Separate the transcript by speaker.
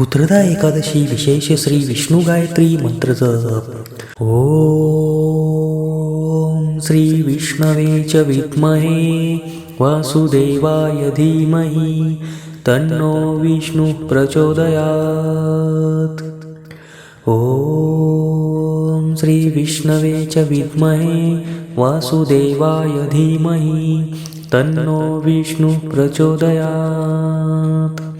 Speaker 1: पुत्रदा एकादशी विशेष श्री विष्णू गायत्री मंत्र जप. ओम श्री विष्णवे च विद्महे वासुदेवाय धीमहि तन्नो विष्णु प्रचोदयात्. ॐ श्रीविष्णवे च विद्महे वासुदेवाय धीमहि तन्नो विष्णु प्रचोदयात्.